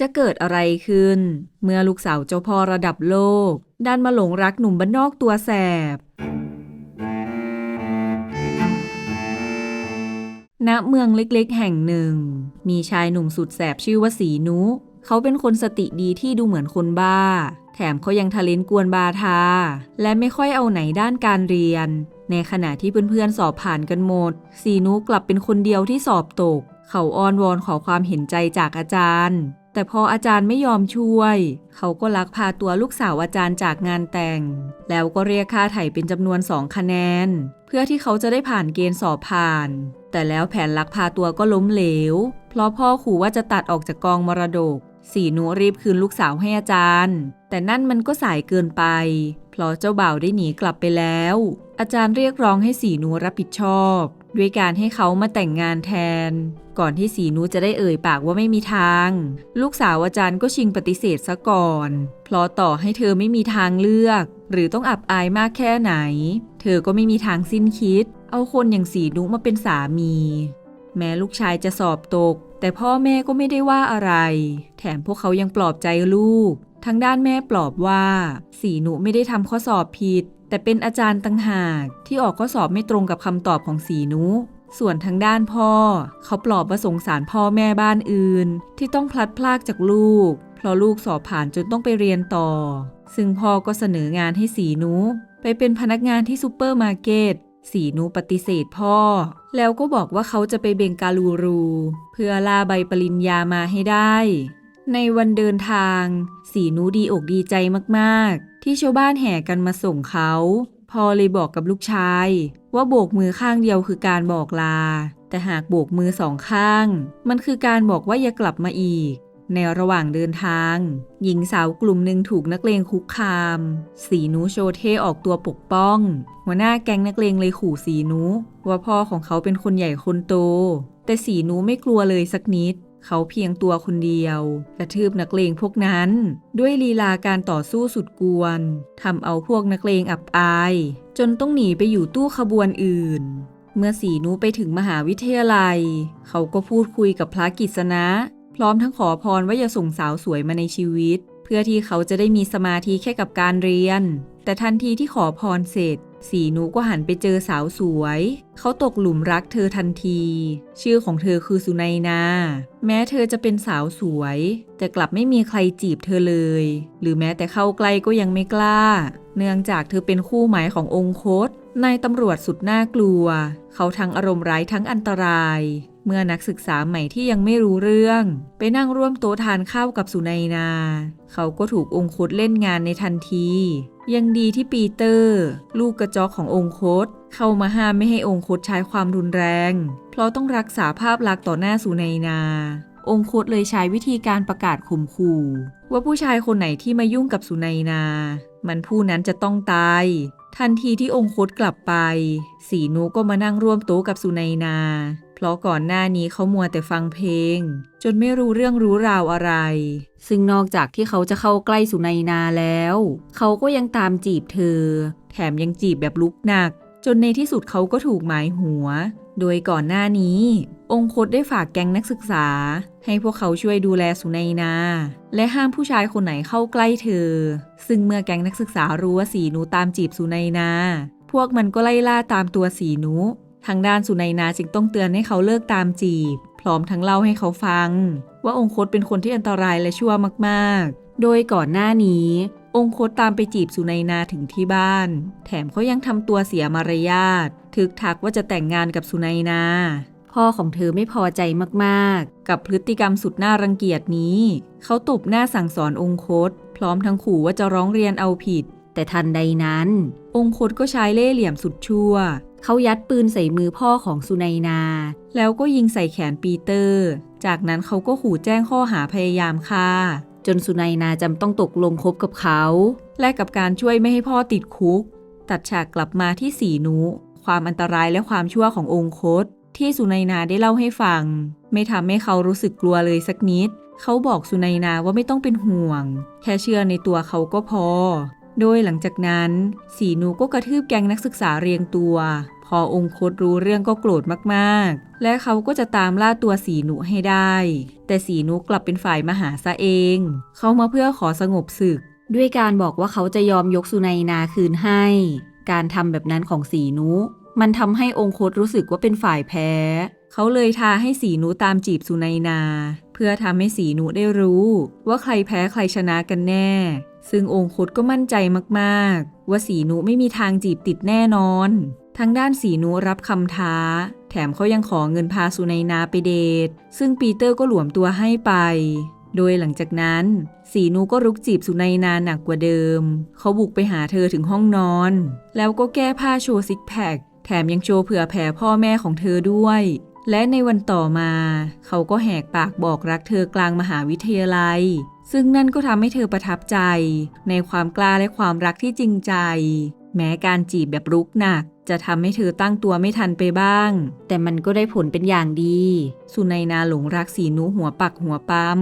จะเกิดอะไรขึ้น เมื่อลูกสาวเจ้าพ่อระดับโลก ดันมาหลงรักหนุ่มบ้านนอกตัวแสบ ณ เมืองเล็กๆ แห่งหนึ่ง มีชายหนุ่มสุดแสบชื่อว่าสีนุ เขาเป็นคนสติดีที่ดูเหมือนคนบ้า แถมเขายังทะเลนกวนบาทา และไม่ค่อยเอาไหนด้านการเรียน ในขณะที่เพื่อนๆสอบผ่านกันหมด สีนุกลับเป็นคนเดียวที่สอบตกเขาอ้อนวอนขอความเห็นใจจากอาจารย์ แต่พออาจารย์ไม่ยอมช่วย เขาก็ลักพาตัวลูกสาวอาจารย์จากงานแต่ง แล้วก็เรียกค่าไถ่เป็นจำนวนสองคะแนน เพื่อที่เขาจะได้ผ่านเกณฑ์สอบผ่าน แต่แล้วแผนลักพาตัวก็ล้มเหลว เพราะพ่อขู่ว่าจะตัดออกจากกองมรดก สีนูรีบคืนลูกสาวให้อาจารย์ แต่นั่นมันก็สายเกินไป เพราะเจ้าบ่าวได้หนีกลับไปแล้ว อาจารย์เรียกร้องให้สีนูรับผิดชอบ ด้วยการให้เขามาแต่งงานแทน ก่อนที่สีนูจะได้เอ่ยปากว่าไม่มีทาง ลูกสาวอาจารย์ก็ชิงปฏิเสธซะก่อน เพราะต่อให้เธอไม่มีทางเลือก หรือต้องอับอายมากแค่ไหน เธอก็ไม่มีทางสิ้นคิด เอาคนอย่างสีนุมาเป็นสามี แม้ลูกชายจะสอบตก แต่พ่อแม่ก็ไม่ได้ว่าอะไร แถมพวกเขายังปลอบใจลูกทางด้านแม่ปลอบว่า สีหนุไม่ได้ทำข้อสอบผิด แต่เป็นอาจารย์ต่างหากที่ออกข้อสอบไม่ตรงกับคำตอบของสีนุ ส่วนทางด้านพ่อ เขาปลอบว่าสงสารพ่อแม่บ้านอื่น ที่ต้องพลัดพรากจากลูก เพราะลูกสอบผ่านจนต้องไปเรียนต่อ ซึ่งพ่อก็เสนองานให้สีนุ ไปเป็นพนักงานที่ซูเปอร์มาร์เก็ตสีนูปฏิเสธพ่อ แล้วก็บอกว่าเขาจะไปเบงกาลูรู เพื่อลาใบปริญญามาให้ได้ ในวันเดินทาง สีนูดีอกดีใจมากๆ ที่ชาวบ้านแห่กันมาส่งเขาพ่อเลยบอกกับลูกชาย ว่าโบกมือข้างเดียวคือการบอกลา แต่หากโบกมือสองข้าง มันคือการบอกว่าอย่ากลับมาอีก ในระหว่างเดินทาง หญิงสาวกลุ่มหนึ่งถูกนักเลงคุกคาม สีนูโชเทออกตัวปกป้อง หัวหน้าแก๊งนักเลงเลยขู่สีนูว่าพ่อของเขาเป็นคนใหญ่คนโต แต่สีนูไม่กลัวเลยสักนิด เขาเพียงตัวคนเดียว กระทืบนักเลงพวกนั้น ด้วยลีลาการต่อสู้สุดกวนทำเอาพวกนักเลงอับอาย จนต้องหนีไปอยู่ตู้ขบวนอื่น เมื่อสีนูไปถึงมหาวิทยาลัย เขาก็พูดคุยกับพระกิษณะ พร้อมทั้งขอพรว่าอย่าส่งสาวสวยมาในชีวิต เพื่อที่เขาจะได้มีสมาธิแค่กับการเรียน แต่ทันทีที่ขอพรเสร็จ สีนูก็หันไปเจอสาวสวย เขาตกหลุมรักเธอทันที ชื่อของเธอคือสุนัยนา แม้เธอจะเป็นสาวสวย แต่กลับไม่มีใครจีบเธอเลย หรือแม้แต่เข้าใกล้ก็ยังไม่กล้า เนื่องจากเธอเป็นคู่หมายขององคตนายตำรวจสุดน่ากลัว เขาทั้งอารมณ์ร้ายทั้งอันตราย เมื่อนักศึกษาใหม่ที่ยังไม่รู้เรื่อง ไปนั่งร่วมโต๊ะทานข้าวกับสุนัยนา เขาก็ถูกองคตเล่นงานในทันที ยังดีที่ปีเตอร์ ลูกกระจอกขององคต เข้ามาห้ามไม่ให้องคตใช้ความรุนแรง เพราะต้องรักษาภาพลักษณ์ต่อหน้าสุนัยนา องคตเลยใช้วิธีการประกาศข่มขู่ว่าผู้ชายคนไหนที่มายุ่งกับสุนัยนา มันผู้นั้นจะต้องตาย ทันทีที่องคตกลับไป สีนูก็มานั่งร่วมโต๊ะกับสุนัยนา เพราะก่อนหน้านี้เขามัวแต่ฟังเพลง จนไม่รู้เรื่องรู้ราวอะไร ซึ่งนอกจากที่เขาจะเข้าใกล้สุนัยนาแล้ว เขาก็ยังตามจีบเธอ แถมยังจีบแบบลุกหนัก จนในที่สุดเขาก็ถูกหมายหัว โดยก่อนหน้านี้ องคตได้ฝากแก๊งนักศึกษา ให้พวกเขาช่วยดูแลสุนัยนา และห้ามผู้ชายคนไหนเข้าใกล้เธอ ซึ่งเมื่อแก๊งนักศึกษารู้ว่าสีนูตามจีบสุนัยนา พวกมันก็ไล่ล่าตามตัวสีนู ทางด้านสุนัยนาจึงต้องเตือนให้เขาเลิกตามจีบ พร้อมทั้งเล่าให้เขาฟัง ว่าองคตเป็นคนที่อันตรายและชั่วมากๆ โดยก่อนหน้านี้ องคตตามไปจีบสุนัยนาถึงที่บ้าน แถมเขายังทำตัวเสียมารยาททึกทักว่าจะแต่งงานกับสุนัยนา พ่อของเธอไม่พอใจมากๆ กับพฤติกรรมสุดน่ารังเกียจนี้ เขาตบหน้าสั่งสอนองคต พร้อมทั้งขู่ว่าจะร้องเรียนเอาผิด แต่ทันใดนั้น องคตก็ใช้เล่ห์เหลี่ยมสุดชั่ว เขายัดปืนใส่มือพ่อของสุนัยนา แล้วก็ยิงใส่แขนปีเตอร์ จากนั้นเขาก็ขู่แจ้งข้อหาพยายามฆ่า จนสุนัยนาจำต้องตกลงคบกับเขา และกับการช่วยไม่ให้พ่อติดคุก ตัดฉากกลับมาที่สีนุ ความอันตรายและความชั่วขององคต ที่สุนัยนาได้เล่าให้ฟัง ไม่ทำให้เขารู้สึกกลัวเลยสักนิด เขาบอกสุนัยนาว่าไม่ต้องเป็นห่วง แค่เชื่อในตัวเขาก็พอ โดยหลังจากนั้นสีนูก็กระทืบแก๊งนักศึกษาเรียงตัว พอองคตรู้เรื่องก็โกรธมากๆ และเขาก็จะตามล่าตัวสีนุให้ได้ แต่สีนุกลับเป็นฝ่ายมาหาซะเอง เขามาเพื่อขอสงบศึก ด้วยการบอกว่าเขาจะยอมยกสุนัยนาคืนให้ การทำแบบนั้นของสีนุ มันทำให้องคตรู้สึกว่าเป็นฝ่ายแพ้ เขาเลยทาให้สีนุตามจีบสุนัยนา เพื่อทำให้สีนุได้รู้ ว่าใครแพ้ใครชนะกันแน่ ซึ่งองคตก็มั่นใจมากๆ ว่าสีนุไม่มีทางจีบติดแน่นอนทั้งด้านสีนุรับคำท้า แถมเขายังขอเงินพาสุนัยนาไปเดท ซึ่งปีเตอร์ก็หลวมตัวให้ไปโดยหลังจากนั้น สีนุก็รุกจีบสุนัยนาหนักกว่าเดิม เขาบุกไปหาเธอถึงห้องนอน แล้วก็แก้ผ้าโชว์ซิกแพคแถมยังโชว์เผื่อแผ่พ่อแม่ของเธอด้วย และในวันต่อมา เขาก็แหกปากบอกรักเธอกลางมหาวิทยาลัย ซึ่งนั่นก็ทำให้เธอประทับใจ ในความกล้าและความรักที่จริงใจ แม้การจีบแบบรุกหนัก จะทำให้เธอตั้งตัวไม่ทันไปบ้าง แต่มันก็ได้ผลเป็นอย่างดี สุนัยนาหลงรักสีนุหัวปักหัวปั๊ม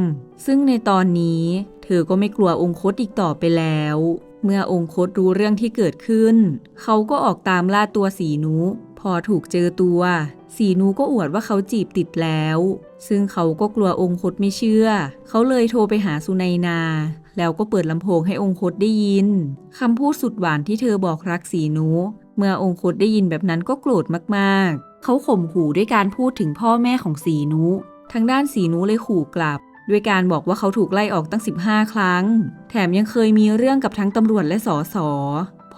ซึ่งในตอนนี้ เธอก็ไม่กลัวองคตอีกต่อไปแล้วเมื่อองคตรู้เรื่องที่เกิดขึ้น เขาก็ออกตามล่าตัวสีนุ พอถูกเจอตัว สีนุก็อวดว่าเขาจีบติดแล้ว ซึ่งเขาก็กลัวองคตไม่เชื่อ เขาเลยโทรไปหาสุนัยนา แล้วก็เปิดลำโพงให้องคตได้ยินคำพูดสุดหวานที่เธอบอกรักสีนุเมื่อองคตได้ยินแบบนั้นก็โกรธมากๆ เขาข่มขู่ด้วยการพูดถึงพ่อแม่ของสีนุทางด้านสีนุเลยขู่กลับด้วยการบอกว่าเขาถูกไล่ออกตั้ง 15 ครั้ง แถมยังเคยมีเรื่องกับทั้งตำรวจและสอสอ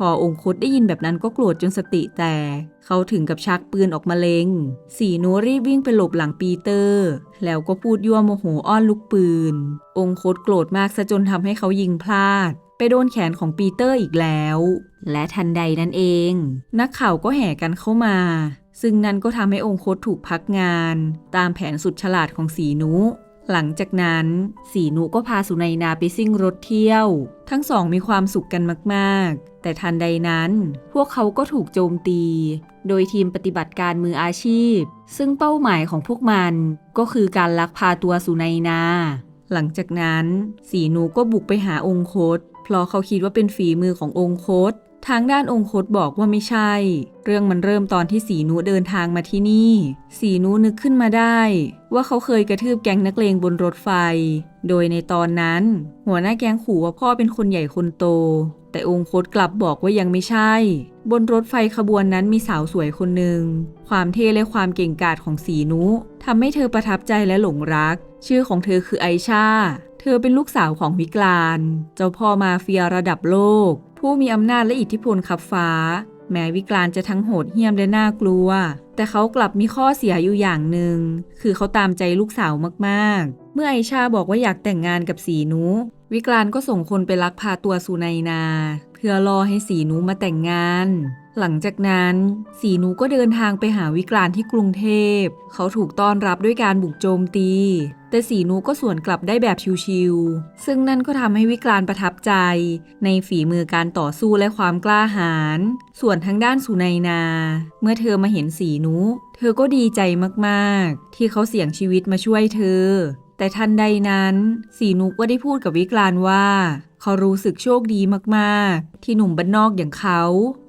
อองคตได้ยินแบบนั้นก็โกรธจนสติแตก เขาถึงกับชักปืนออกมาเลง สีนุรีบวิ่งไปหลบหลังปีเตอร์ แล้วก็พูดยั่วโมโหอ้อนลูกปืน องคตโกรธมากซะจนทำให้เขายิงพลาด ไปโดนแขนของปีเตอร์อีกแล้ว และทันใดนั้นเอง นักข่าวก็แห่กันเข้ามา ซึ่งนั่นก็ทำให้องคตถูกพักงาน ตามแผนสุดฉลาดของสีนุ หลังจากนั้น สีนุก็พาสุนัยนาไปซิ่งรถเที่ยว ทั้งสองมีความสุขกันมากๆ แต่ทันใดนั้น พวกเขาก็ถูกโจมตี โดยทีมปฏิบัติการมืออาชีพ ซึ่งเป้าหมายของพวกมันก็คือการลักพาตัวสุนัยนา หลังจากนั้น สีนูก็บุกไปหาองคตเพราะเขาคิดว่าเป็นฝีมือขององคต ทางด้านองคตบอกว่าไม่ใช่ เรื่องมันเริ่มตอนที่สีนูเดินทางมาที่นี่ สีนูนึกขึ้นมาได้ ว่าเขาเคยกระทืบแก๊งนักเลงบนรถไฟ โดยในตอนนั้น หัวหน้าแก๊งขู่ว่าพ่อเป็นคนใหญ่คนโต แต่องคตกลับบอกว่ายังไม่ใช่ บนรถไฟขบวนนั้นมีสาวสวยคนหนึ่ง ความเท่และความเก่งกาจของสีนุทำให้เธอประทับใจและหลงรัก ชื่อของเธอคือไอชาเธอเป็นลูกสาวของวิกลาน เจ้าพ่อมาเฟียระดับโลก ผู้มีอำนาจและอิทธิพลขับฟ้า แม้วิกลานจะทั้งโหดเหี้ยมและน่ากลัว แต่เขากลับมีข้อเสียอยู่อย่างหนึ่ง คือเขาตามใจลูกสาวมากๆ เมื่อไอชาบอกว่าอยากแต่งงานกับสีนุ วิกลานก็ส่งคนไปลักพาตัวสุนัยนา เพื่อรอให้สีนุมาแต่งงาน หลังจากนั้น สีนุก็เดินทางไปหาวิกลานที่กรุงเทพ เขาถูกต้อนรับด้วยการบุกโจมตี แต่สีนุก็สวนกลับได้แบบชิวๆ ซึ่งนั่นก็ทำให้วิกลานประทับใจ ในฝีมือการต่อสู้และความกล้าหาญ ส่วนทางด้านสุนัยนา เมื่อเธอมาเห็นสีนุเธอก็ดีใจมากๆ ที่เขาเสี่ยงชีวิตมาช่วยเธอ แต่ทันใดนั้น สีนุก็ได้พูดกับวิกลานว่า เขารู้สึกโชคดีมากๆ ที่หนุ่มบ้านนอกอย่างเขา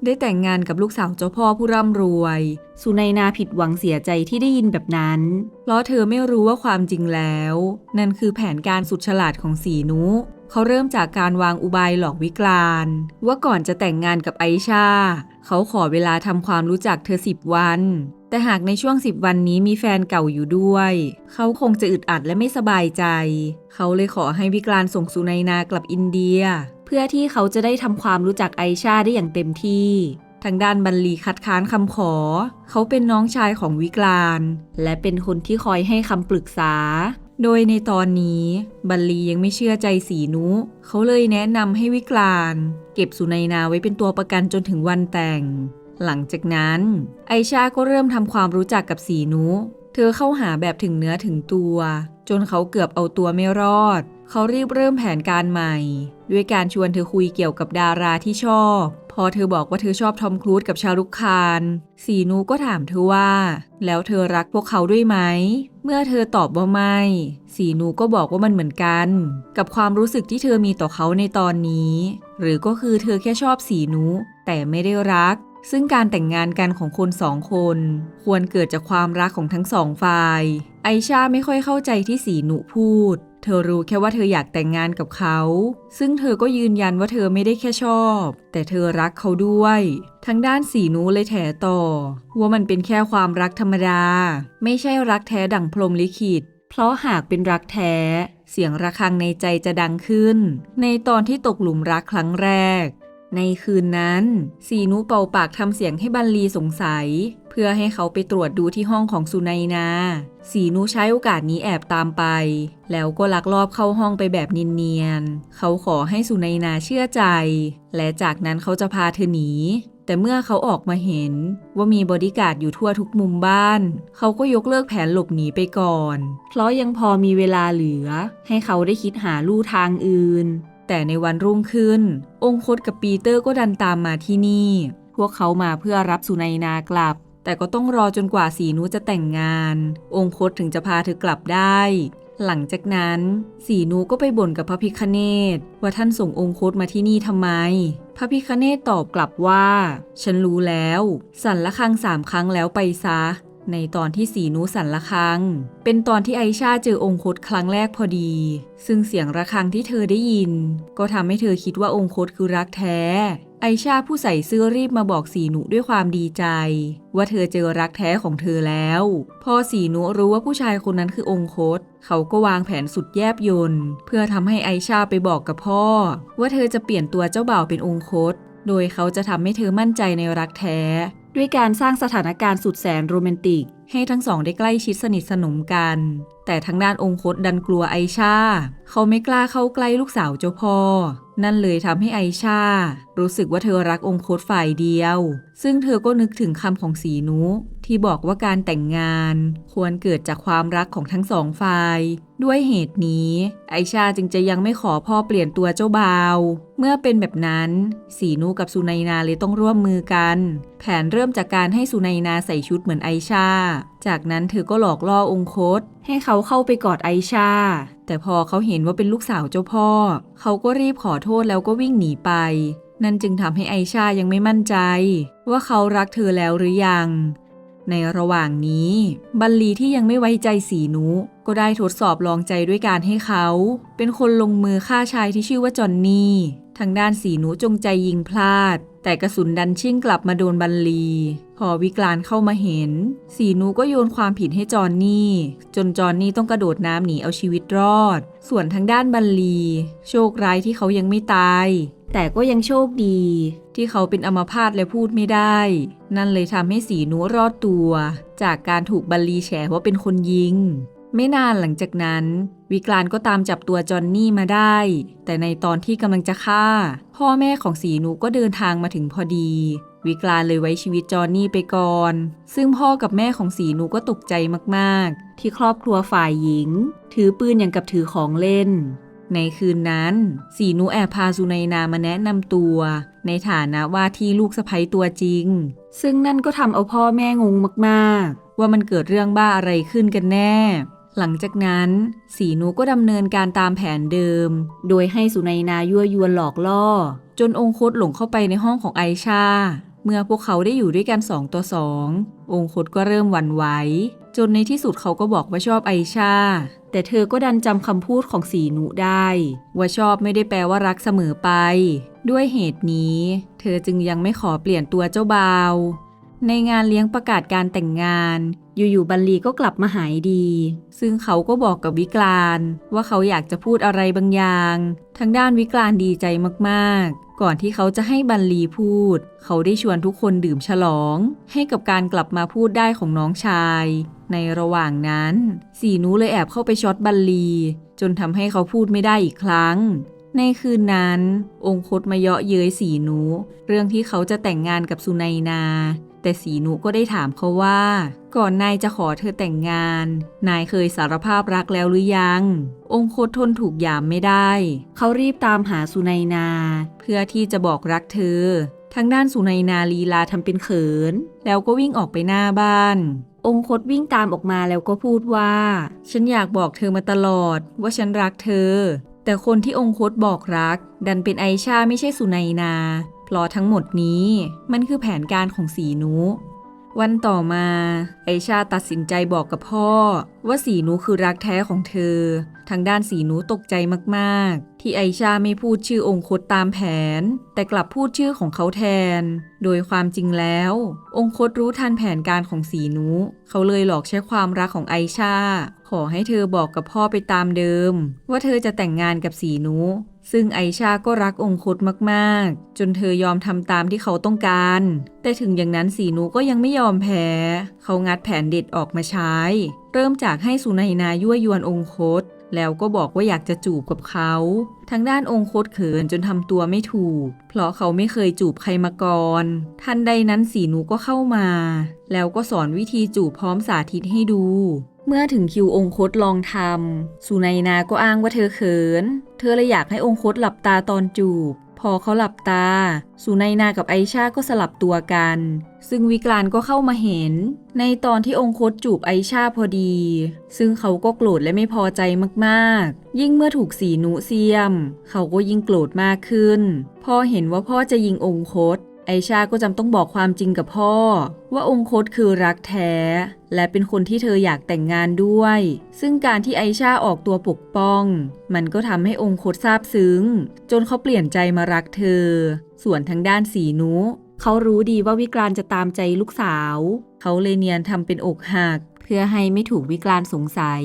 ได้แต่งงานกับลูกสาวเจ้าพ่อผู้ร่ำรวย สุนัยนาผิดหวังเสียใจที่ได้ยินแบบนั้น เพราะเธอไม่รู้ว่าความจริงแล้ว นั่นคือแผนการสุดฉลาดของสีนุ เขาเริ่มจากการวางอุบายหลอกวิกลานว่าก่อนจะแต่งงานกับไอชา เขาขอเวลาทำความรู้จักเธอสิบวัน แต่หากในช่วงสิบวันนี้มีแฟนเก่าอยู่ด้วย เขาคงจะอึดอัดและไม่สบายใจ เขาเลยขอให้วิกลานส่งสุนัยนากลับอินเดีย เพื่อที่เขาจะได้ทำความรู้จักไอชาได้อย่างเต็มที่ ทางด้านบัลลีคัดค้านคำขอ เขาเป็นน้องชายของวิกลาน และเป็นคนที่คอยให้คำปรึกษา โดยในตอนนี้บัลลียังไม่เชื่อใจสีนุ เขาเลยแนะนำให้วิกลาน เก็บสุนัยนาไว้เป็นตัวประกันจนถึงวันแต่ง หลังจากนั้น ไอชาก็เริ่มทำความรู้จักกับสีนุ เธอเข้าหาแบบถึงเนื้อถึงตัว จนเขาเกือบเอาตัวไม่รอด เขารีบเริ่มแผนการใหม่ ด้วยการชวนเธอคุยเกี่ยวกับดาราที่ชอบ พอเธอบอกว่าเธอชอบทอมครูซกับชาลุกคานสีนูก็ถามเธอว่า แล้วเธอรักพวกเขาด้วยไหม เมื่อเธอตอบว่าไม่ สีนูก็บอกว่ามันเหมือนกัน กับความรู้สึกที่เธอมีต่อเขาในตอนนี้ หรือก็คือเธอแค่ชอบสีนูแต่ไม่ได้รัก ซึ่งการแต่งงานกันของคนสองคน ควรเกิดจากความรักของทั้งสองฝ่าย ไอชาไม่ค่อยเข้าใจที่สีหนุพูด เธอรู้แค่ว่าเธออยากแต่งงานกับเขา ซึ่งเธอก็ยืนยันว่าเธอไม่ได้แค่ชอบ แต่เธอรักเขาด้วยทั้งด้านสีหนูเลยแถต่อ ว่ามันเป็นแค่ความรักธรรมดา ไม่ใช่รักแท้ดั่งพรมลิขิต เพราะหากเป็นรักแท้เสียงระฆังในใจจะดังขึ้น ในตอนที่ตกหลุมรักครั้งแรก ในคืนนั้น สีนุเป่าปากทำเสียงให้บันลีสงสัย เพื่อให้เขาไปตรวจดูที่ห้องของสุนัยนา สีนุใช้โอกาสนี้แอบตามไป แล้วก็ลักลอบเข้าห้องไปแบบเนียนๆเขาขอให้สุนัยนาเชื่อใจ และจากนั้นเขาจะพาเธอหนีแต่เมื่อเขาออกมาเห็นว่ามีบอดี้การ์ดอยู่ทั่วทุกมุมบ้าน เขาก็ยกเลิกแผนหลบหนีไปก่อน เพราะยังพอมีเวลาเหลือ ให้เขาได้คิดหาลู่ทางอื่น แต่ในวันรุ่งขึ้น องคตกับปีเตอร์ก็ดันตามมาที่นี่ พวกเขามาเพื่อรับสุนัยนากลับ แต่ก็ต้องรอจนกว่าสีนุจะแต่งงาน องคตถึงจะพาเธอกลับได้ หลังจากนั้น สีนูก็ไปบ่นกับพระพิคเนตว่าท่านส่งองคตมาที่นี่ทำไม พระพิคเนตตอบกลับว่า ฉันรู้แล้ว สั่นละครังสามครั้งแล้วไปซะ ในตอนที่สีนูสั่นละครัง เป็นตอนที่ไอชาเจอองคตครั้งแรกพอดี ซึ่งเสียงระฆังที่เธอได้ยิน ก็ทำให้เธอคิดว่าองคตคือรักแท้ ไอชาผู้ใส่เสื้อรีบมาบอกสีหนุด้วยความดีใจ ว่าเธอเจอรักแท้ของเธอแล้ว พอสีหนุรู้ว่าผู้ชายคนนั้นคือองคต เขาก็วางแผนสุดแยบยนต์เพื่อทำให้ไอชาไปบอกกับพ่อ ว่าเธอจะเปลี่ยนตัวเจ้าบ่าวเป็นองคตโดยเขาจะทำให้เธอมั่นใจในรักแท้ ด้วยการสร้างสถานการณ์สุดแสนโรแมนติก ให้ทั้งสองได้ใกล้ชิดสนิทสนมกัน แต่ทางด้านองคตดันกลัวไอชา เขาไม่กล้าเข้าใกล้ลูกสาวเจ้าพ่อ นั่นเลยทำให้ไอชา รู้สึกว่าเธอรักองคตฝ่ายเดียว ซึ่งเธอก็นึกถึงคำของสีนุ ที่บอกว่าการแต่งงานควรเกิดจากความรักของทั้งสองฝ่าย ด้วยเหตุนี้ ไอชาจึงจะยังไม่ขอพ่อเปลี่ยนตัวเจ้าบ่าว เมื่อเป็นแบบนั้น สีนุกับสุนัยนาเลยต้องร่วมมือกัน แผนเริ่มจากการให้สุนัยนาใส่ชุดเหมือนไอชา จากนั้นเธอก็หลอกล่อองคต ให้เขาเข้าไปกอดไอชา แต่พอเขาเห็นว่าเป็นลูกสาวเจ้าพ่อ เขาก็รีบขอโทษแล้วก็วิ่งหนีไปนั่นจึงทำให้ไอชายังไม่มั่นใจ ว่าเขารักเธอแล้วหรือยัง ในระหว่างนี้ บัลลีที่ยังไม่ไว้ใจสีนุ ก็ได้ทดสอบลองใจด้วยการให้เขา เป็นคนลงมือฆ่าชายที่ชื่อว่าจอนนี่ ทางด้านสีนุจงใจยิงพลาด แต่กระสุนดันชิ่งกลับมาโดนบัลลี พอวิกลานเข้ามาเห็น สีนุก็โยนความผิดให้จอนนี่ จนจอนนี่ต้องกระโดดน้ำหนีเอาชีวิตรอด ส่วนทางด้านบัลลี โชคร้ายที่เขายังไม่ตายแต่ก็ยังโชคดี ที่เขาเป็นอัมพาตและพูดไม่ได้ นั่นเลยทำให้สีนุรอดตัว จากการถูกบัลลีแฉว่าเป็นคนยิง ไม่นานหลังจากนั้น วิกลานก็ตามจับตัวจอนนี่มาได้ แต่ในตอนที่กำลังจะฆ่า พ่อแม่ของสีนุก็เดินทางมาถึงพอดี วิกลานเลยไว้ชีวิตจอนนี่ไปก่อน ซึ่งพ่อกับแม่ของสีนุก็ตกใจมากๆ ที่ครอบครัวฝ่ายหญิง ถือปืนอย่างกับถือของเล่น ในคืนนั้น สีนุแอบพาสุนัยนามาแนะนำตัว ในฐานะว่าที่ลูกสะใภ้ตัวจริง ซึ่งนั่นก็ทำเอาพ่อแม่งงมาก ๆ ว่ามันเกิดเรื่องบ้าอะไรขึ้นกันแน่ หลังจากนั้น สีนุก็ดำเนินการตามแผนเดิม โดยให้สุนัยนายั่วยวนหลอกล่อ จนองคตหลงเข้าไปในห้องของไอชา เมื่อพวกเขาได้อยู่ด้วยกันสองต่อสององคตก็เริ่มหวั่นไหวจนในที่สุดเขาก็บอกว่าชอบไอชา แต่เธอก็ดันจำคำพูดของสีนุได้ ว่าชอบไม่ได้แปลว่ารักเสมอไป ด้วยเหตุนี้ เธอจึงยังไม่ขอเปลี่ยนตัวเจ้าบ่าว ในงานเลี้ยงประกาศการแต่งงาน อยู่ๆบัลลีก็กลับมาหายดี ซึ่งเขาก็บอกกับวิกลานว่าเขาอยากจะพูดอะไรบางอย่าง ทางด้านวิกลานดีใจมากๆ ก่อนที่เขาจะให้บัลลีพูด เขาได้ชวนทุกคนดื่มฉลอง ให้กับการกลับมาพูดได้ของน้องชาย ในระหว่างนั้น สีนูเลยแอบเข้าไปช็อตบัลลี จนทำให้เขาพูดไม่ได้อีกครั้งในคืนนั้น องคตมาเยาะเย้ยสีนุเรื่องที่เขาจะแต่งงานกับสุนัยนา แต่สีนุก็ได้ถามเขาว่า ก่อนนายจะขอเธอแต่งงาน นายเคยสารภาพรักแล้วหรือยัง องคตทนถูกยามไม่ได้ เขารีบตามหาสุนัยนา เพื่อที่จะบอกรักเธอ ทางด้านสุนัยนาลีลาทำเป็นเขิน แล้วก็วิ่งออกไปหน้าบ้าน องคตวิ่งตามออกมาแล้วก็พูดว่า ฉันอยากบอกเธอมาตลอด ว่าฉันรักเธอ แต่คนที่องคตบอกรัก ดันเป็นไอชาไม่ใช่สุนัยนา ราะทั้งหมดนี้มันคือแผนการของสีนุวันต่อมา ไอชาตัดสินใจบอกกับพ่อ ว่าสีนุคือรักแท้ของเธอ ทางด้านสีนุตกใจมากๆ ที่ไอชาไม่พูดชื่อองคตตามแผน แต่กลับพูดชื่อของเขาแทน โดยความจริงแล้ว องคตรู้ทันแผนการของสีนุเขาเลยหลอกใช้ความรักของไอชา ขอให้เธอบอกกับพ่อไปตามเดิม ว่าเธอจะแต่งงานกับสีนุ ซึ่งไอชาก็รักองคตมากๆ จนเธอยอมทำตามที่เขาต้องการ แต่ถึงอย่างนั้นสีนุก็ยังไม่ยอมแพ้ เขางัดแผนเด็ดออกมาใช้ เริ่มจากให้สุนัยนายั่วยวนองคต แล้วก็บอกว่าอยากจะจูบกับเขา ทางด้านองคตเขินจนทำตัวไม่ถูก เพราะเขาไม่เคยจูบใครมาก่อน ทันใดนั้นสีนุก็เข้ามา แล้วก็สอนวิธีจูบพร้อมสาธิตให้ดู เมื่อถึงคิวองคตลองทำสุนัยนาก็อ้างว่าเธอเขิน เธอเลยอยากให้องคตหลับตาตอนจูบ พอเขาหลับตา สุนัยนากับไอชาก็สลับตัวกัน ซึ่งวิกลานก็เข้ามาเห็น ในตอนที่องคตจูบไอชาพอดี ซึ่งเขาก็โกรธและไม่พอใจมากๆ ยิ่งเมื่อถูกสีนุเสียม เขาก็ยิ่งโกรธมากขึ้น พอเห็นว่าพ่อจะยิงองคต ไอชาก็จำต้องบอกความจริงกับพ่อ ว่าองคตคือรักแท้ และเป็นคนที่เธออยากแต่งงานด้วย ซึ่งการที่ไอชาออกตัวปกป้อง มันก็ทำให้องคตซาบซึ้ง จนเขาเปลี่ยนใจมารักเธอ ส่วนทางด้านสีนุ เขารู้ดีว่าวิกลานจะตามใจลูกสาว เขาเลยเนียนทำเป็นอกหัก เพื่อให้ไม่ถูกวิกลานสงสัย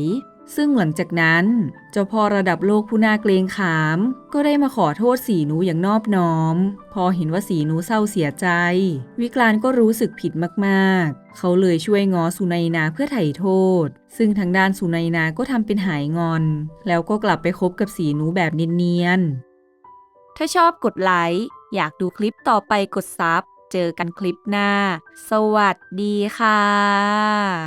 ซึ่งหลังจากนั้น เจ้าพ่อระดับโลกผู้น่าเกรงขาม ก็ได้มาขอโทษสีนูอย่างนอบน้อม พอเห็นว่าสีนูเศร้าเสียใจ วิกลานก็รู้สึกผิดมากๆ เขาเลยช่วยง้อสุนัยนาเพื่อไถ่โทษ ซึ่งทางด้านสุนัยนาก็ทำเป็นหายงอน แล้วก็กลับไปคบกับสีนูแบบเนียนๆถ้าชอบกดไลค์อยากดูคลิปต่อไปกดซับเจอกันคลิปหน้า สวัสดีค่ะ